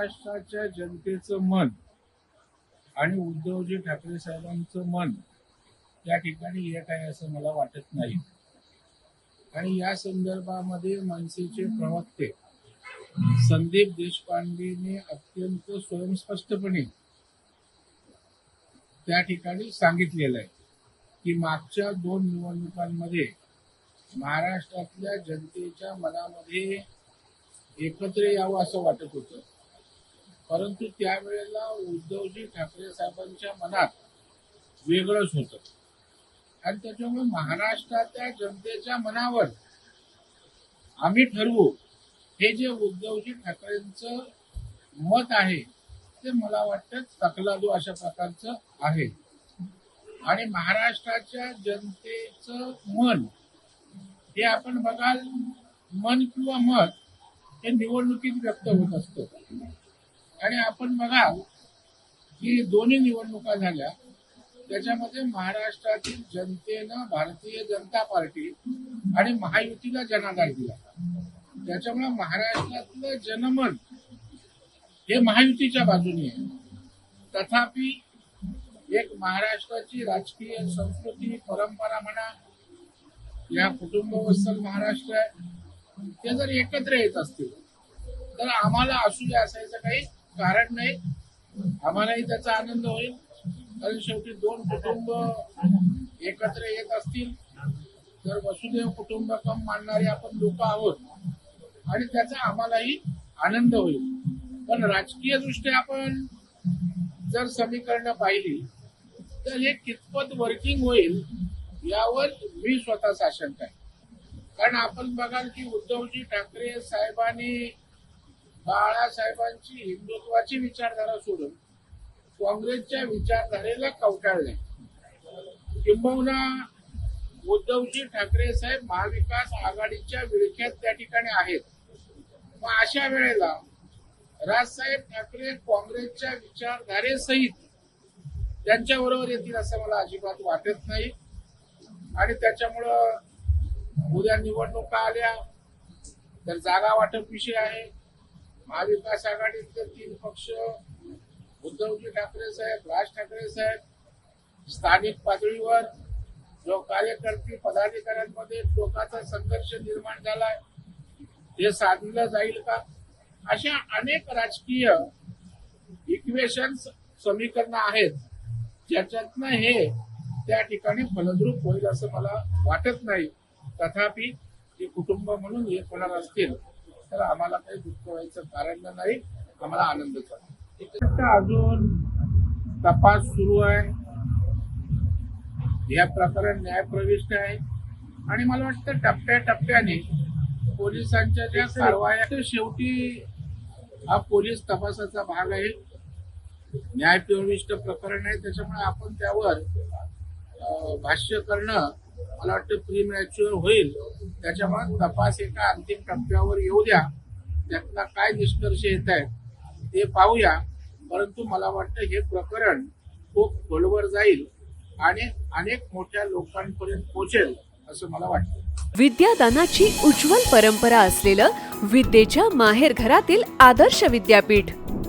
महाराष्ट्राच्या जनतेचं मन आणि उद्धवजी ठाकरे साहेबांचं मन त्या ठिकाणी येत आहे असं मला वाटत नाही. आणि या संदर्भामध्ये मनसेचे प्रवक्ते संदीप देशपांडेने अत्यंत स्वयंस्पष्टपणे त्या ठिकाणी सांगितलेलं आहे की मागच्या दोन निवडणुकांमध्ये महाराष्ट्रातल्या जनतेच्या मनामध्ये एकत्र यावं असं वाटत होतं. परंतु त्यावेळेला उद्धवजी ठाकरे साहेबांच्या मनात वेगळंच होतं. आणि त्याच्यामुळे महाराष्ट्राच्या जनतेच्या मनावर आम्ही ठरवू हे जे उद्धवजी ठाकरेंचं मत आहे ते मला वाटतं तकलादू अशा प्रकारचं आहे. आणि महाराष्ट्राच्या जनतेचं मन हे आपण बघाल मन किंवा मत हे निवडणुकीत व्यक्त होत असतं. आणि आपण बघाल की दोन्ही निवडणुका झाल्या त्याच्यामध्ये महाराष्ट्रातील जनतेनं भारतीय जनता पार्टी आणि महायुतीला जनाधार दिला. त्याच्यामुळे महाराष्ट्रातलं जनमन हे महायुतीच्या बाजूने आहे. तथापि एक महाराष्ट्राची राजकीय संस्कृती परंपरा म्हणा या कुटुंबवत्सल महाराष्ट्र आहे ते जर एकत्र येत असतील तर आम्हाला असू द्या असायचं काही कारण नाही. आम्हालाही त्याचा आनंद होईल. कारण शेवटी दोन कुटुंब एकत्र येत असतील तर वसुदेव कुटुंबकम मानणारे आपण लोक आहोत. आणि त्याचा आम्हालाही आनंद होईल. पण राजकीय दृष्ट्या आपण जर समीकरणं पाहिली तर हे कितपत वर्किंग होईल यावर मी स्वतः साशंक आहे कारण आपण बघाल की उद्धवजी ठाकरे साहेबांनी बाळासाहेबांची हिंदुत्वाची विचारधारा सोडून काँग्रेसच्या विचारधारेला कवटाळले किंबहुना उद्धवजी ठाकरे साहेब महाविकास आघाडीच्या विळख्यात त्या ठिकाणी आहेत. मग अशा वेळेला राजसाहेब ठाकरे काँग्रेसच्या विचारधारेसहित त्यांच्याबरोबर येतील असं मला अजिबात वाटत नाही. आणि त्याच्यामुळं उद्या निवडणुका आल्या तर जागा वाटप विषय आहे. महाविकास आघाडीतले तीन पक्ष उद्धवजी ठाकरे साहेब राज ठाकरे साहेब स्थानिक पातळीवर जो कार्यकर्ते पदाधिकाऱ्यांमध्ये टोकाचा संघर्ष निर्माण झालाय ते साधलं जाईल का? अशा अनेक राजकीय इक्वेशन समीकरण आहेत ज्याच्यातनं हे त्या ठिकाणी फलद्रूप होईल असं मला वाटत नाही. तथापि ते कुटुंब म्हणून हे होणार असतील. तर आम्हाला काही दुःख व्हायचं कारण नाही. आम्हाला आनंदच अजून तपास सुरू आहे. या प्रकरण न्यायप्रविष्ट आहे. आणि मला वाटतं टप्प्याटप्प्याने पोलिसांच्या ज्या कारवाया शेवटी हा पोलीस तपासाचा भाग आहे. न्यायप्रविष्ट प्रकरण आहे. त्याच्यामुळे आपण त्यावर भाष्य करणं मला वाटतं प्रीमॅच्युअर होईल. त्याच्यामुळे तपास एका अंतिम टप्प्यावर येऊ द्या. त्यातला काय निष्कर्ष येत आहेत ते पाहूया. परंतु मला वाटतं हे प्रकरण खूप खोलवर जाईल आणि अनेक मोठ्या लोकांपर्यंत पोहोचेल असं मला वाटतं. विद्यादानाची उज्ज्वल परंपरा असलेलं विद्येच्या माहेर घरातील आदर्श विद्यापीठ.